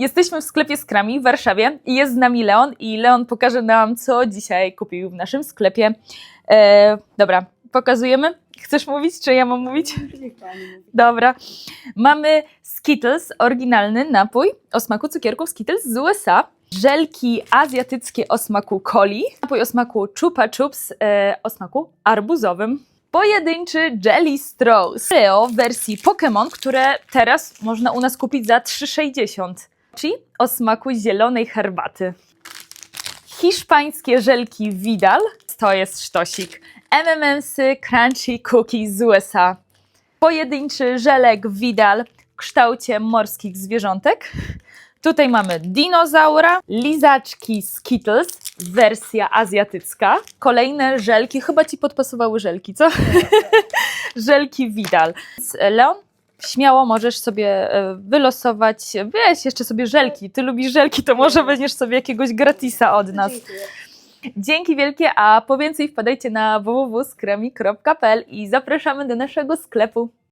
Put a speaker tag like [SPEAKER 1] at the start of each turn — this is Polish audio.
[SPEAKER 1] Jesteśmy w sklepie Skrami w Warszawie i jest z nami Leon i Leon pokaże nam, co dzisiaj kupił w naszym sklepie. E, dobra, pokazujemy. Chcesz mówić, czy ja mam mówić? Dobra. Mamy Skittles, oryginalny napój o smaku cukierków Skittles z USA. Żelki azjatyckie o smaku coli. Napój o smaku chupa chups e, o smaku arbuzowym. Pojedynczy Jelly Straws. Leo w wersji Pokémon, które teraz można u nas kupić za 3,60. O smaku zielonej herbaty. Hiszpańskie żelki Vidal. To jest sztosik. MMMsy Crunchy Cookies z USA. Pojedynczy żelek Vidal w kształcie morskich zwierzątek. Tutaj mamy dinozaura, lizaczki Skittles, wersja azjatycka. Kolejne żelki, chyba ci podpasowały żelki, co? żelki Vidal. Leon, śmiało możesz sobie e, wylosować, weź jeszcze sobie żelki. Ty lubisz żelki, to może weźmiesz sobie jakiegoś gratisa od nas. Dzięki wielkie, a po więcej wpadajcie na www.skremi.pl i zapraszamy do naszego sklepu.